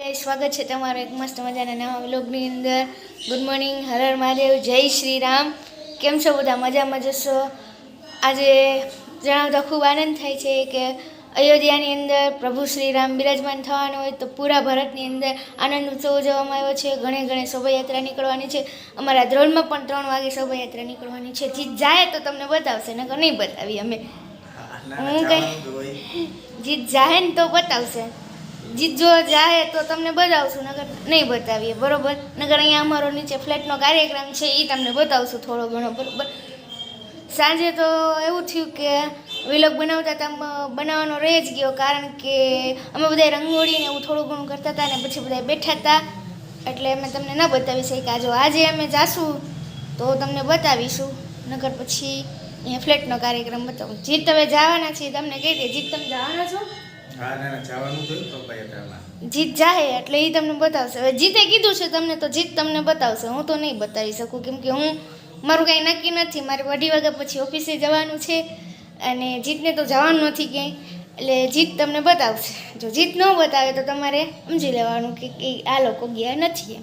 સ્વાગત છે તમારું એક મસ્ત મજાના નવા વ્લોગની અંદર. ગુડ મોર્નિંગ હર હર મહાદેવ જય શ્રી રામ કેમ છો બધા? મજામાં જશો આજે જણાવતા ખૂબ આનંદ થાય છે કે અયોધ્યાની અંદર પ્રભુ શ્રી રામ બિરાજમાન થવાનો હોય તો પૂરા ભારતની અંદર આનંદ ઉત્સવ ઉજવવામાં આવ્યો છે. ઘણે ઘણે શોભાયાત્રા નીકળવાની છે. અમારા ધ્રોણમાં પણ ત્રણ વાગે શોભાયાત્રા નીકળવાની છે. જીત જાય તો તમને બતાવશે નકર નહીં બતાવી અમે. હું કઈ જીત જાહે ને તો બતાવશે. જીત જો જાહે તો તમને બતાવશું, નગર નહીં બતાવીએ, બરોબર? નગર અહીંયા અમારો નીચે ફ્લેટનો કાર્યક્રમ છે એ તમને બતાવશું થોડો ઘણો, બરોબર? સાંજે તો એવું થયું કે વિલોગ બનાવતા હતા બનાવવાનો રહી જ ગયો કારણ કે અમે બધા રંગોળીને એવું થોડું ઘણું કરતા હતા ને પછી બધા બેઠા હતા એટલે અમે તમને ન બતાવી શક્યા. જો આજે અમે જાશું તો તમને બતાવીશું. નગર પછી અહીંયા ફ્લેટનો કાર્યક્રમ બતાવું. જીત તમે જવાના છીએ, તમને કહી દે, જીત તમે જવાના છો? જીત જાહે એટલે એ તમને બતાવશે. હવે જીતે કીધું છે તમને તો જીત તમને બતાવશે. હું તો નહીં બતાવી શકું, કેમ હું, મારું કાંઈ નક્કી નથી. મારે અઢી વાગ્યા પછી ઓફિસે જવાનું છે અને જીતને તો જવાનું નથી ક્યાંય. એટલે જીત તમને બતાવશે. જો જીત ન બતાવે તો તમારે સમજી લેવાનું કે આ લોકો ગયા નથી એમ.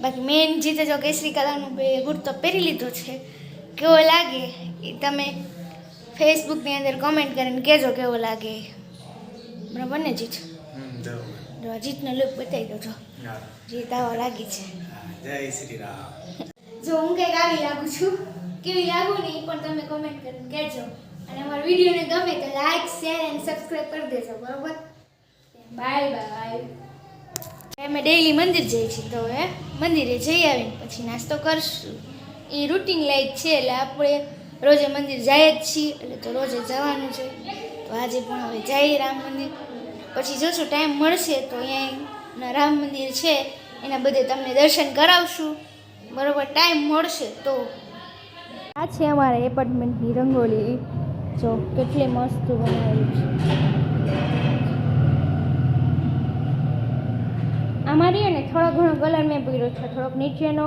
બાકી મેન જીતે જો કેસરી કલાનું બે પહેરી લીધો છે. કેવો લાગે? એ તમે ફેસબુકની અંદર કોમેન્ટ કરીને કહેજો કેવો લાગે. બરાબર ને જીત? જીતનો લુક બતાવી દો છો જીત આવો લાગી છે. જય શ્રી રામ. જો હું કંઈક આવી લાગુ છું કેવી લાગુ ને એ પણ તમે કોમેન્ટ કરીને કહેજો. અને અમારા વિડીયોને ગમે તો લાઈક શેર અને સબસ્ક્રાઈબ કરી દેજો બરોબર? બાય બાય અમે ડેઈલી મંદિર જઈએ છીએ તો હવે મંદિરે જઈ આવીને પછી નાસ્તો કરશું. એ રૂટિન લાઈક છે એટલે આપણે રોજે મંદિર જાય જ છીએ, એટલે તો રોજે જવાનું છે. તો આજે પણ હવે જઈએ રામ મંદિર. પછી જોશું ટાઈમ મળશે તો અહીંયા રામ મંદિર છે, એના બધે તમને દર્શન કરાવશું. બરાબર, ટાઈમ મળશે તો. આ છે અમારા એપાર્ટમેન્ટની રંગોળી જો કેટલી મસ્ત બનાવેલી છે. અમારી અને થોડો ઘણો કલર મેં પૂર્યો છે, થોડોક નીચેનો.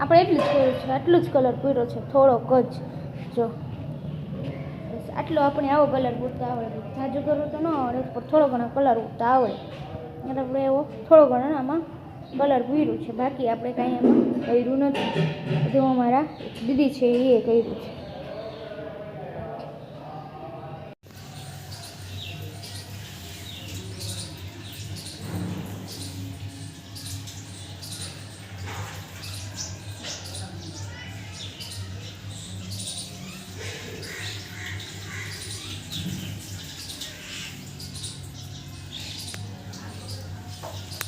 આપણે એટલું જ કર્યું છે, આટલું જ કલર પૂર્યો છે, થોડોક જ. જો. બસ, આટલો આપણે આવો કલર પૂરતા આવડે જાજુ કરવું તો ન આવડે, પણ થોડો ઘણો કલર ઉગતા આવડે. એટલે આપણે એવો થોડો ઘણો આમાં કલર પૂર્યું છે. બાકી આપણે કાંઈ એમાં કર્યું નથી. બધું અમારા દીદી છે, એ કર્યું છે.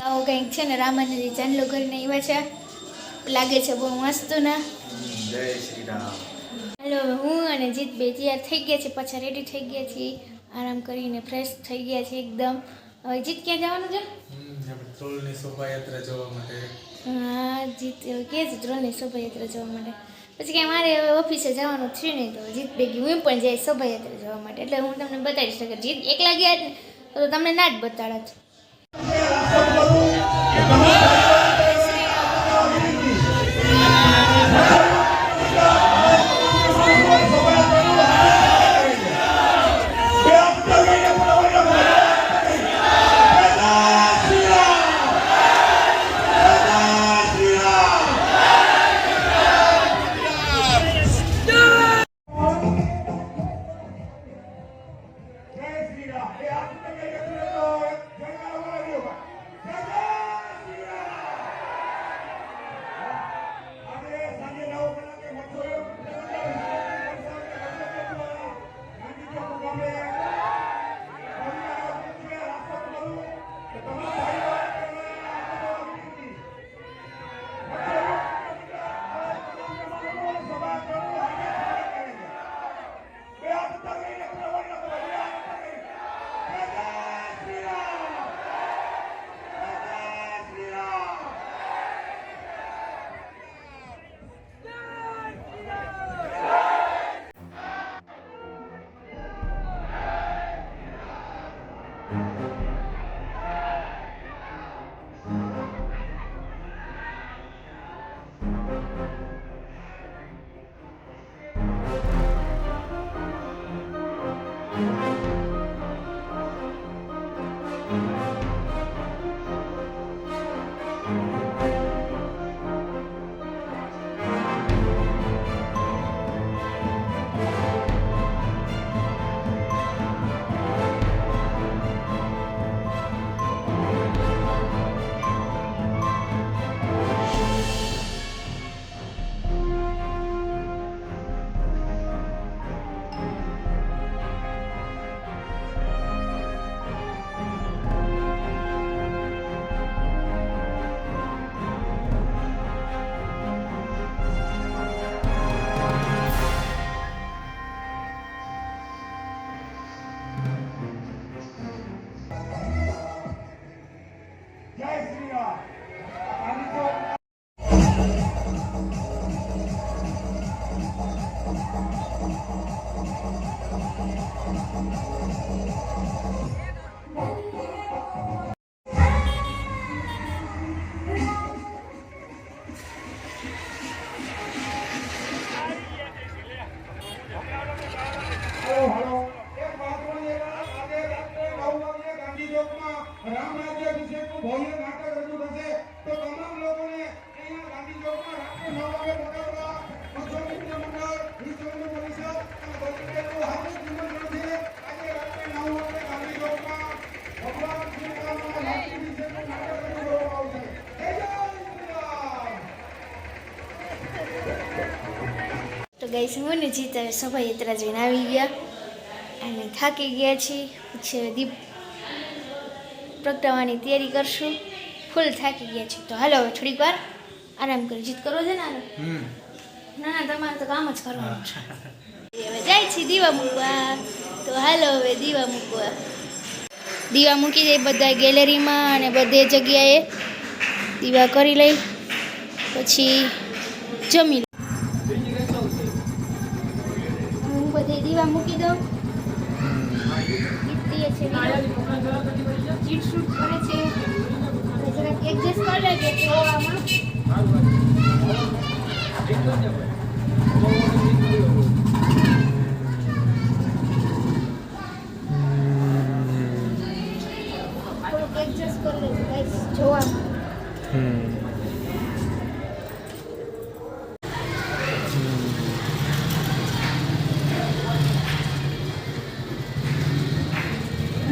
આવું કંઈક છે ને રામાનંદી ચાંદલો કરીને આવ્યા છે. લાગે છે બહુ મસ્ત ના જય શ્રી રામ. હાલો હું અને જીત બે તૈયાર થઈ ગયા છે પાછા રેડી થઈ ગયા છીએ. આરામ કરીને ફ્રેશ થઈ ગયા છે એકદમ. હવે જીત ક્યાં જવાનું છે? ત્રોલની શોભાયાત્રા જોવા માટે. હા જીત કે છે ત્રણની શોભાયાત્રા જવા માટે? પછી કે મારે હવે ઓફિસે જવાનું થયું નહીં તો જીત ભેગી હું પણ જઈશ શોભાયાત્રા જવા માટે. એટલે હું તમને બતાવીશ શકું જીત એકલા ગયા જ ને તો તમને ના જ બતાડત. એક રામ રાજ્યાભિષેકનું ભવ્ય નાટક ગાઈસ હું ને જીત શોભાયાત્રા જઈને આવી ગયા. અને થાકી ગયા છીએ. પછી દીપ પ્રગટાવવાની તૈયારી કરશું. ફૂલ થાકી ગયા છીએ. તો હાલો હવે થોડીક વાર આરામ કરી. જીત કરવો છે ને ના ના તમારે તો કામ જ કરવાનું છે. હવે જાય છે દીવા મૂકવા. તો હાલો હવે દીવા મૂકવા. દીવા મૂકી દે બધા ગેલેરીમાં અને બધે જગ્યાએ દીવા કરી લઈ. પછી જમી બધે દીવા મૂકી દઉં. દીપ્તિએ છે ચીટ શૂટ કરે છે. જરાક એડજસ્ટ કરી લેજો તો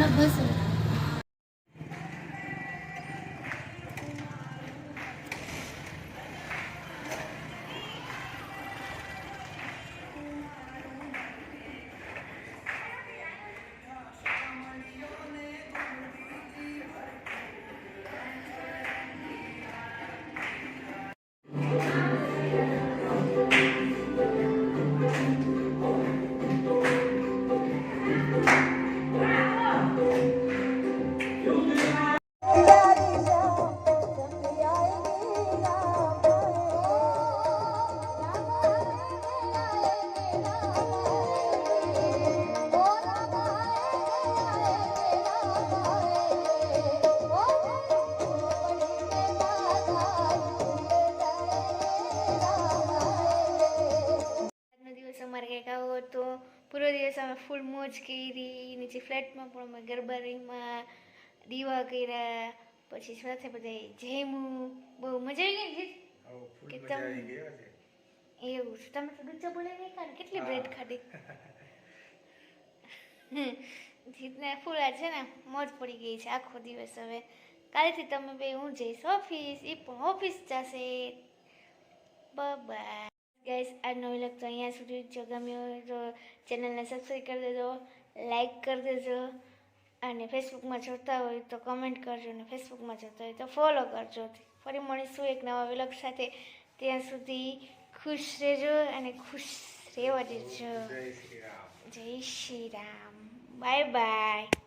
ના બસ પૂરો દિવસ અમે ફૂલ મોજ કરી નીચે ફ્લેટમાં પણ અમે ગરબા રહીમાં દીવા કર્યા પછી સાથે બધા જમ્યું બહુ મજા આવી ગઈ? કે તમ-. એવું છે તમે તો ડૂચા બોલે નહીં કારણ કેટલી બ્રેડ ખાધી. જીતને ફૂલ છે ને મોજ પડી ગઈ છે આખો દિવસ હવે કાલેથી તમે બે હું જઈશ ઓફિસ એ પણ ઓફિસ જશે બાય ગાઈસ આજનો વિલગ તો અહીંયા સુધી જો ગમ્યો હોય તો ચેનલને સબસ્ક્રાઈબ કરી દેજો લાઈક કરી દેજો અને ફેસબુકમાં જોતા હોય તો કમેન્ટ કરજો અને ફેસબુકમાં જોતા હોય તો ફોલો કરજો ફરી મળીશું એક નવા વિલગ સાથે ત્યાં સુધી ખુશ રહેજો અને ખુશ રહેવા દેજો જય શ્રી રામ બાય બાય